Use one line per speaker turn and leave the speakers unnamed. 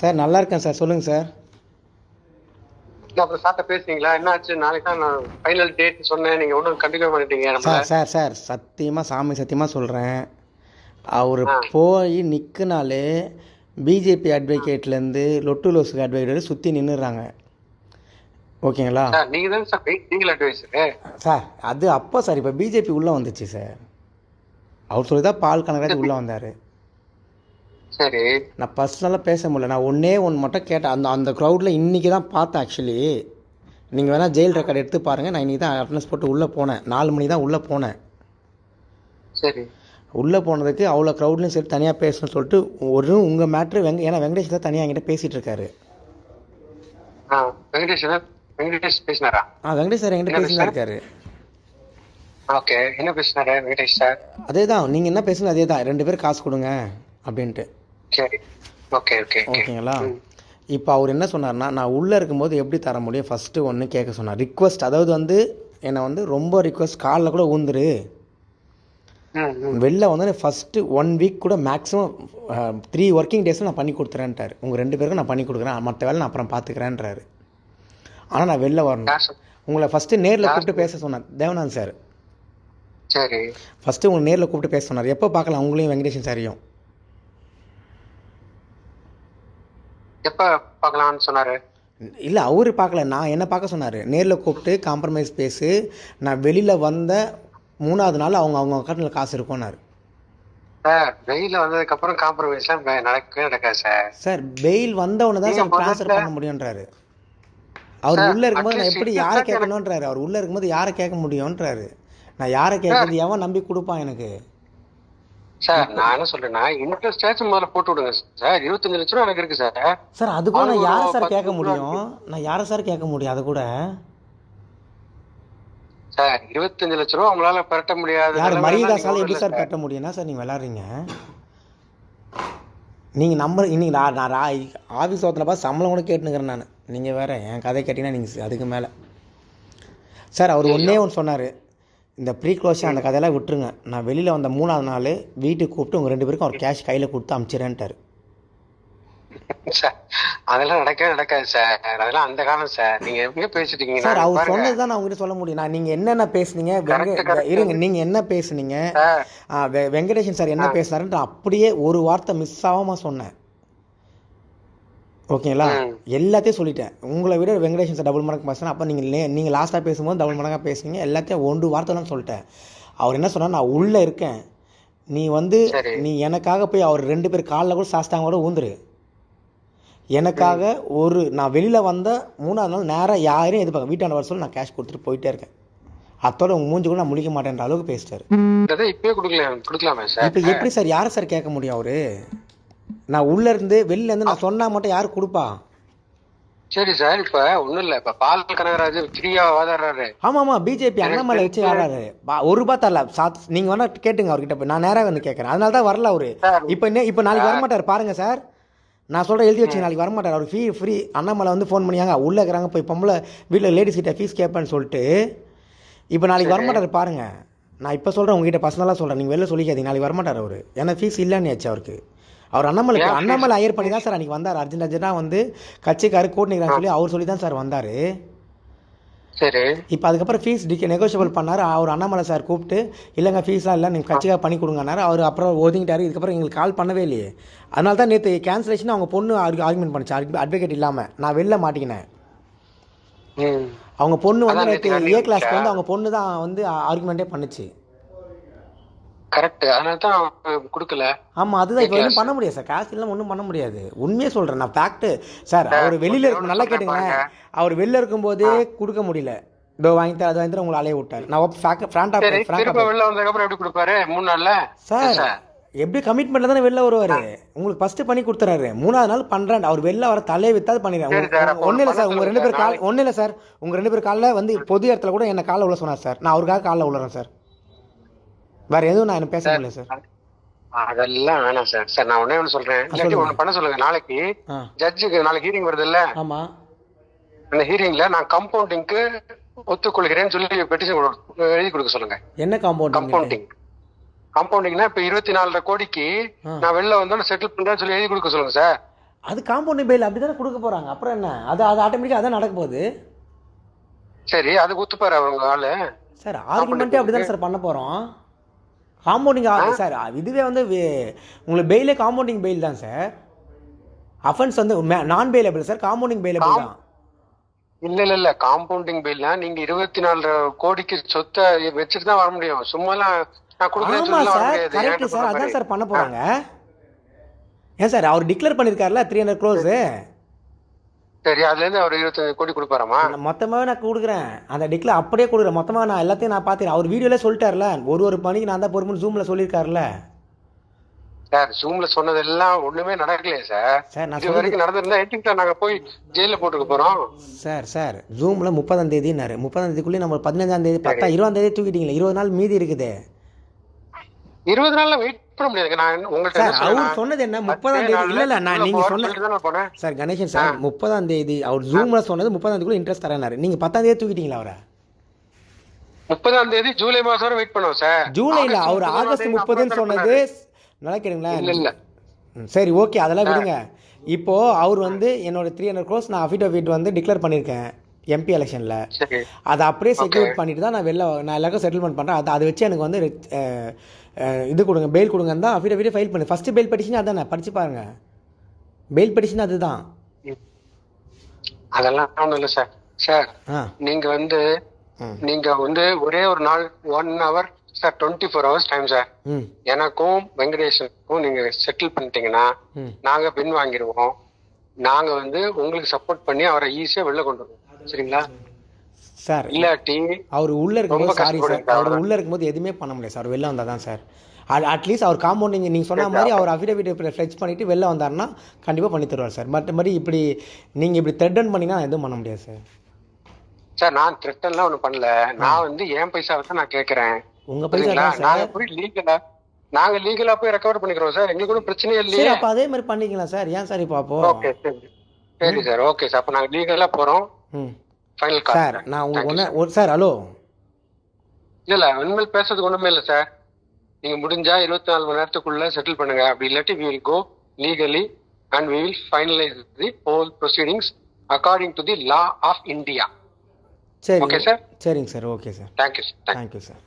Sir நல்லா இருக்கேன் sir. சொல்லுங்கள் சார்.
அப்புறம் சார்ட்ட பேசுனீங்களா? என்ன ஆச்சு நாளைக்கு தான் நான் ஃபைனல் டேட் சொன்னேன். நீங்க ஒன்றும் கண்டிப்பாக பண்ணிட்டீங்க
சார் சார் சார். சத்தியமாக சாமி சத்தியமாக சொல்கிறேன் அவர் போய் நிற்குனாலே பிஜேபி அட்வொகேட்லேருந்து லொட்டு லோசுக்கு அட்வொகேட் சுற்றி நின்றுறாங்க ஓகேங்களா?
சார் நீங்க தான் சார் லீகல் அட்வைசரு
சார் அது அப்போ சார் இப்போ பிஜேபி உள்ளே வந்துச்சு சார். அவர் சொல்லி தான் பால் கனகராஜ் உள்ளே வந்தார்.
சரி.
நான் பர்சனலாக பேச முடியல. நான் ஒன்றே ஒன்று மட்டும் கேட்டேன். அந்த அந்த க்ரௌடில் இன்றைக்கி தான் பார்த்தேன் ஆக்சுவலி நீங்கள் வேணால் ஜெயில் ரெக்கார்டு எடுத்து பாருங்கள் நான் இன்றைக்கி தான் அட்டனன்ஸ் போட்டு உள்ளே போனேன். நாலு மணி தான் உள்ளே போனேன்.
சரி.
உள்ளே போனதுக்கு அவ்வளோ க்ரௌட்லையும் சரி தனியாக பேசணும்னு சொல்லிட்டு ஒரு உங்கள் மேட்ரு வெங்க ஏன்னா வெங்கடேஷ் தான் தனியாக என்கிட்ட பேசிகிட்டு இருக்காரு.
ஆ வெங்கடேஷ் வெங்கடேஷ் பேசினாரா?
ஆ வெங்கடேஷ் சார் என்கிட்ட பேசிட்டு இருக்காரு.
ஓகே என்ன பேசினாரு வெங்கடேஷ் சார்?
அதே தான் நீங்கள் என்ன பேசுங்க அதே தான் ரெண்டு பேரும் காசு கொடுங்க அப்படின்ட்டு. ஓகேங்களா இப்போ அவர் என்ன சொன்னார்னா நான் உள்ளே இருக்கும்போது எப்படி தர முடியும்? ஃபஸ்ட்டு ஒன்று கேட்க சொன்னார். ரிக்வஸ்ட் அதாவது வந்து என்னை வந்து ரொம்ப ரிக்வஸ்ட் காலில் கூட ஊந்துரு.
ம் ம்
வெளில வந்து ஃபஸ்ட்டு ஒன் வீக் கூட மேக்ஸிமம் த்ரீ ஒர்க்கிங் டேஸில் நான் பண்ணி கொடுத்துறேன்ட்டார். உங்கள் ரெண்டு பேருக்கும் நான் பண்ணி கொடுக்குறேன். மற்ற வேலை நான் அப்புறம் பார்த்துக்கிறேன்றாரு ஆனால் நான் வெளில வரணும். உங்களை ஃபஸ்ட்டு நேரில் கூப்பிட்டு பேச சொன்னார். தேவநாத் சார்.
சரி.
ஃபஸ்ட்டு உங்களை நேரில் கூப்பிட்டு பேச சொன்னார். எப்போ பார்க்கலாம் உங்களையும் வெங்கடேஷன் சாரையும்.
எப்ப பார்க்கலாம்னு சொன்னாரு?
இல்லை அவரு பார்க்கல. நான் என்ன பார்க்க சொன்னார்? நேரில் கூப்பிட்டு காம்ப்ரமைஸ் பேசு. நான் வெளியில் வந்த மூணாவது நாள் அவங்க அவங்க அக்கௌண்ட்டில் காசு இருக்கும்னாரு.
சார் வெயில வந்ததுக்கு அப்புறம் காம்ப்ரமைஸ்லாம் நடக்கவே நடக்காது சார்.
சார் பெயில் வந்தவொடனே தான் சார் ட்ரான்ஸ்ஃபர் பண்ண முடியுன்றாரு அவர் உள்ளே இருக்கும்போது நான் எப்படி யாரை கேட்கணுன்றாரு அவர் உள்ளே இருக்கும்போது யாரை கேட்க முடியும்ன்றாரு? நான் யாரை கேட்கறது? எவன் நம்பி கொடுப்பான் எனக்கு?
சார் நான் என்ன சொல்றேன்னா இன்ட்ரெஸ்ட் ஆச்சும் முதல்ல போட்டு விடுங்க சார். இருபத்தஞ்சு லட்சம் ரூபா எனக்கு இருக்கு சார்.
சார் அது கூட நான் யாரை சார் கேட்க முடியும்? நான் யாரை சார் கேட்க முடியும்? அது கூட.
சார் இருபத்தஞ்சு லட்சம் ரூபா உங்களால பெரட்ட முடியாது
யார் மரியதாசால
நீங்க
எப்படி சார் கட்ட முடியும்னா சார் நீங்கள் விளாட்றீங்க நீங்கள் நம்பர் இன்னைக்கு நான் நான் ஆஃபீஸ் பார்த்து சம்பளம் கூட கேட்டுனுக்கிறேன் நான். நீங்கள் வேற என் கதை கேட்டிங்கன்னா நீங்கள் அதுக்கு மேலே. சார் அவர் ஒன்றே ஒன்று சொன்னார். இந்த ப்ரீ க்ளோஷன் அந்த கதையெல்லாம் விட்டுருங்க. நான் வெளியில் வந்த மூணாவது நாள் வீட்டுக்கு கூப்பிட்டு உங்கள் ரெண்டு பேருக்கும் அவர் கேஷ் கையில் கொடுத்து அமுச்சிடேன்ட்டார்
சார் அதெல்லாம் நடக்கவே நடக்காது சார். அதெல்லாம் அந்த காலம் சார். நீங்க எங்க பேசிட்டு இருக்கீங்க
சார் அவர். சொன்னது தான் நான் உங்ககிட்ட சொல்ல முடியும். நான் நீங்கள் என்னென்ன பேசுனீங்க. இருங்க நீங்கள் என்ன பேசுனீங்க? வெங்கடேஷன் சார் என்ன பேசினாருன்ட்டு அப்படியே ஒரு வார்த்தை மிஸ் ஆகாம சொன்னேன். ஓகேங்களா. எல்லாத்தையும் சொல்லிட்டேன். உங்களை விட வெங்கடேஷன் சார் டபுள் மடங்கு பேசினா அப்போ நீங்கள் நீங்கள் லாஸ்ட்டாக பேசும்போது டபுள் மடங்காக பேசுனீங்க. எல்லாத்தையும் ஒன்று வார்த்தை தான் சொல்லிட்டேன். அவர் என்ன சொன்னார்? நான் உள்ளே இருக்கேன். நீ வந்து. நீ எனக்காக போய் அவர் ரெண்டு பேர் காலில் கூட சாஸ்தாங்க கூட ஊந்துரு. எனக்காக ஒரு நான் வெளியில் வந்த மூணாவது நாள் நேராக யாரையும் எதிர்பார்க்க வீட்டாண்ட வர சொல்லி நான் கேஷ் கொடுத்துட்டு போயிட்டே இருக்கேன். அத்தோட உங்கள் மூஞ்சி கூட நான் முழிக்க மாட்டேன்ற அளவுக்கு பேசிட்டாரு.
இப்பயே கொடுக்கலாம் கொடுக்கலாமே சார்.
இப்போ எப்படி சார் யாரை சார் கேட்க முடியும் அவரு? நான் உள்ள இருந்து வெளில இருந்து நான் சொன்னா மட்டும் யார் கொடுப்பா?
சரி சார் இப்ப ஒண்ணும் இல்ல. இப்ப பால் கனகராஜ் ஃப்ரீயா வாதாடுறாரு.
ஆமா ஆமா பிஜேபி அண்ணாமலை வச்சு ஆடுறாரு ஒரு ரூபா தரல. சாத் நீங்க வேணா கேட்டுங்க அவர்கிட்ட போய். நான் நேரா வந்து கேட்கறேன் அதனால தான் வரல அவரு. இப்போ என்ன இப்போ நாளைக்கு வரமாட்டார். பாருங்க சார். நான் சொல்கிறேன் எழுதி வச்சு நாளைக்கு வரமாட்டார். அவர் ஃபீ ஃப்ரீ அண்ணாமலை வந்து ஃபோன் பண்ணியாங்க. உள்ளே இருக்கிறாங்க. போய் பொம்பளை வீட்டில் லேடிஸ் கிட்ட ஃபீஸ் கேட்பேன்னு சொல்லிட்டு இப்போ நாளைக்கு வரமாட்டார் பாருங்க. நான் இப்போ சொல்கிறேன் உங்ககிட்ட பர்சனலாக சொல்கிறேன் நீங்கள் வெளில சொல்லிக்காதீங்க. நாளைக்கு வரமாட்டார் அவர். ஏன்னா ஃபீஸ் இல்லைன்னு ஆச்சு அவருக்கு. அவர் அண்ணாமலை? அண்ணாமலை ஹையர் பண்ணி தான் சார் அன்றைக்கி வந்தார். அர்ஜென்ட் அர்ஜென்ட்டாக வந்து கட்சிக்காரு கூட்டிக்கிறான்னு சொல்லி அவர் சொல்லி தான் சார் வந்தார்.
சரி.
இப்போ அதுக்கப்புறம் ஃபீஸ் டிகே நெகோஷியபிள் பண்ணார். அவர் அண்ணாமலை சார் கூப்பிட்டு இல்லைங்க ஃபீஸ்லாம் இல்லை நீங்கள் கட்சிக்காக பண்ணி கொடுங்கன்னாரு. அவர் அப்புறம் ஒதுங்கிட்டாரு. இதுக்கப்புறம் எங்களுக்கு கால் பண்ணவே இல்லையே. அதனால தான் நேற்று கேன்சலேஷன் அவங்க பொண்ணு ஆர்குமெண்ட் பண்ணிச்சு அட்வொகேட் இல்லாமல் நான் வெளில மாட்டிக்கினேன்.
ம்.
அவங்க பொண்ணு வந்து நேற்று ஏ கிளாஸ்க்கு வந்து அவங்க பொண்ணு தான் வந்து ஆர்குமெண்ட்டே பண்ணுச்சு.
கரெக்ட் அதனால தான் கொடுக்கல.
ஆமாம் அதுதான். இப்போ ஒன்றும். பண்ண முடியாது சார். காசு இல்லாமல் ஒன்றும் பண்ண முடியாது. உண்மையே சொல்கிறேன் நான் ஃபேக்ட்டு சார் அவர் வெளியில் இருக்கும் நல்லா
சொல்றேன்
கேட்டுங்களேன். அவர் வெளில இருக்கும்போதே கொடுக்க முடியல. இதோ வாங்கி தர அது வாங்கி தர உங்களை அலைய விட்டார். நான் ஃப்ராண்டா
சரி திரும்ப
ஃப்ராண்டா
வெளில வந்ததுக்கு அப்புறம் எப்படி கொடுப்பாரு? மூணு நாள்ல?
சார் எப்படி கமிட்மெண்ட்ல தானே வெளில வருவாரு? உங்களுக்கு ஃபர்ஸ்ட் பண்ணி கொடுத்துறாரு. மூணாவது நாள் பண்றேன். அவர் வெளில வர தலையை வித்தாது பண்ணிடுறேன். ஒன்றும் இல்லை சார். உங்க ரெண்டு பேர் கால் ஒன்றும் இல்லை சார். உங்க ரெண்டு பேர் காலில் வந்து பொது இடத்துல கூட என்ன காலில் உள்ள சொன்னார் சார். நான் அவருக்காக காலில் உள்ளறேன் சார். வேற எதுவும் நான் பேச முடியல சார்.
அதெல்லாம் வேணாம் சார். சார் நான் ஒண்ணே ஒண்ணு சொல்றேன். இல்லாட்டி. ஒண்ணு பண்ண சொல்லுங்க. நாளைக்கு ஜட்ஜுக்கு நாளைக்கு ஹீரிங் வருது இல்ல
ஆமா.
அந்த ஹீரிங்ல நான் கம்பவுண்டிங்க்கு ஒத்துக்கொள்கிறேன்னு சொல்லி பெட்டிஷன் எழுதி கொடுக்க சொல்லுங்க.
என்ன காம்பவுண்ட்
கம்பவுண்டிங் கம்பவுண்டிங்னா இப்ப இருபத்தி நாலரை கோடிக்கு. நான் வெளில வந்தோட செட்டில் பண்றேன்னு சொல்லி எழுதி கொடுக்க சொல்லுங்க சார்.
அது காம்பவுண்டிங் பெயில் அப்படி தானே கொடுக்க போகிறாங்க அப்புறம் என்ன? அது அது ஆட்டோமேட்டிக்காக அதான் நடக்க போகுது.
சரி அது ஒத்துப்பாரு அவங்க ஆளு.
சார் ஆர்குமெண்ட்டே அப்படி தானே சார் பண்ண போகிறோம் காம்பவுண்டிங் சார் இதுவே வந்து உங்களுக்கு பெயிலே காம்பவுண்டிங் பெயில் தான் சார். அஃபென்ஸ் வந்து நான் பெயிலபிள் சார். காம்பவுண்டிங் பெயிலபிள் தான்.
இல்ல இல்ல இல்ல. காம்பவுண்டிங் பில்னா நீங்க இருபத்தி நாலு கோடிக்கு சொத்தை வச்சுட்டு தான் வர முடியும். சும்மாலாம் நான் வர
சார். அதான். சார் பண்ண போகிறாங்க ஏன் சார்? அவர் டிக்ளேர் பண்ணியிருக்காருல த்ரீ ஹண்ட்ரட் க்ளோஸு
சரி அதுல இருந்து அவர் இருபத்தஞ்சு கோடி கொடுப்பாராமா?
மொத்தமாகவே நான் கொடுக்குறேன். அந்த டிக்ளேர் அப்படியே கொடுக்குறேன். மொத்தமாக நான் எல்லாத்தையும் நான் பார்த்துக்கிறேன். அவர் வீடியோலே சொல்லிட்டார்ல ஒரு ஒரு பணிக்கு நான் தான் பொறுப்புன்னு ஜூமில் சொல்லியிருக்காருல.
சார் ஜூம்ல சொன்னதெல்லாம் ஒண்ணுமே நடக்கலையே சார்.
சார் நான்
இது வரைக்கும் நடந்திருந்தா எதுக்கு நாங்க போய் ஜெயில போட்டுக்க போறோம்.
சார் சார் ஜூமில் முப்பதாம் தேதினாரு முப்பதாம் தேதிக்குள்ளே நம்ம பதினஞ்சாம் தேதி பத்தா இருபதாம் தேதி தூக்கிட்டீங்களே. இருபது நாள் மீதி இருக்குது.
இருபது நாள்ல வெயிட்
அவர் சொன்னது என்ன? முப்பதாம் தேதி. இல்லை இல்லை நான்
போறேன்னு
சொன்ன சார் கணேசன் சார் முப்பதாம் தேதி அவர் ஜூமில் சொன்னது முப்பதாம் தேதிக்குள்ளே இன்ட்ரெஸ்ட் தரேனாரு நீங்கள் பத்தாம் தேதி தூக்கிட்டீங்களா அவரை?
முப்பதாம் தேதி ஜூலை மாசம் வரை வெயிட் பண்ணுவோம் சார்.
அவர் ஆகஸ்ட் முப்பதுன்னு சொன்னது நல்லா கேளுங்களா
இல்ல இல்ல.
சரி ஓகே அதெல்லாம் விடுங்க. இப்போ அவர் வந்து என்னோட த்ரீ ஹண்ட்ரட் க்ரோஸ் நான் அஃபிடவிட் வந்து டிக்ளேர் பண்ணியிருக்கேன் எம்பி எலெக்ஷனில் அதை அப்படியே செக்யூர் பண்ணிட்டு தான் நான் வெளில நான் எல்லாருக்கும் செட்டில்மெண்ட் பண்ணுறேன் அதை அதை வச்சு எனக்கு வந்து இது கொடுங்க பெயில் கொடுங்கன்னு தான் அஃபிடவிட்டே ஃபைல் பண்ணு. ஃபஸ்ட்டு பெயில் பெட்டிஷன் அதானே? படிச்சு பாருங்க. பெயில் பெட்டிஷன் அதுதான்.
அதெல்லாம் ஒண்ணும் இல்ல சார் சார் நீங்க வந்து நீங்க வந்து ஒரே ஒரு நாள் one hour sir twenty four hours time sir எனக்கும் வெங்கடேஷனுக்கும் நீங்க செட்டில் பண்ணிட்டீங்கன்னா நாங்க பின் வாங்கிடுவோம். நாங்க வந்து உங்களுக்கு சப்போர்ட் பண்ணி அவரை ஈஸியா வெளில கொண்டு வருவோம். சரிங்களா?
சார்
இல்லாட்டி
அவர் உள்ளே இருக்கும்போது சாரி. சார். அவர் உள்ளே இருக்கும்போது எதுவுமே பண்ண முடியாது சார். வெளில வந்தால் தான் சார். அட்லீஸ்ட் அவர் காம்பவுண்டிங் நீங்கள் சொன்ன மாதிரி அவர் அஃபிடவிட் ஃப்ளெக்ஸ் பண்ணிவிட்டு வெளில வந்தாருன்னா கண்டிப்பாக பண்ணி தருவார் சார். மற்றபடி இப்படி நீங்கள் இப்படி த்ரெட்டன் பண்ணிங்கன்னா எதுவும் பண்ண முடியாது சார்.
சார் நான் த்ரெட்டன்லாம் ஒண்ணும் பண்ணல. நான் வந்து என் பைசாவை தான் நான் கேக்குறேன்
உங்கள் பைசா
சரிங்களா?
தான்
நாங்க
சார்
போய் லீகலா நாங்க லீகலா போய் ரெக்கவர் பண்ணிக்கிறோம் சார். எங்களுக்கு கூட பிரச்சனையே இல்லையே.
அப்போ அதே மாதிரி பண்ணிக்கலாம் சார்? ஏன் சார் இப்போ அப்போ?
ஓகே சரி. சரி சார். Okay sir. அப்ப நாங்க லீகலா போறோம். ஃபைனல்
சார்
கால்
நான் உங்களுக்கு ஒன்று ஒரு சார் ஹலோ.
இல்ல இல்ல உண்மையில் பேசுறதுக்கு ஒண்ணுமே இல்ல சார். நீங்க முடிஞ்சா இருபத்தி நாலு மணி நேரத்துக்குள்ள செட்டில் பண்ணுங்க. அப்படி இல்லாட்டி we will go legally and we will finalise the whole proceedings according to the law of India
சரி
Okay, sir.
சரிங்க sir okay sir
thank you sir
thank you sir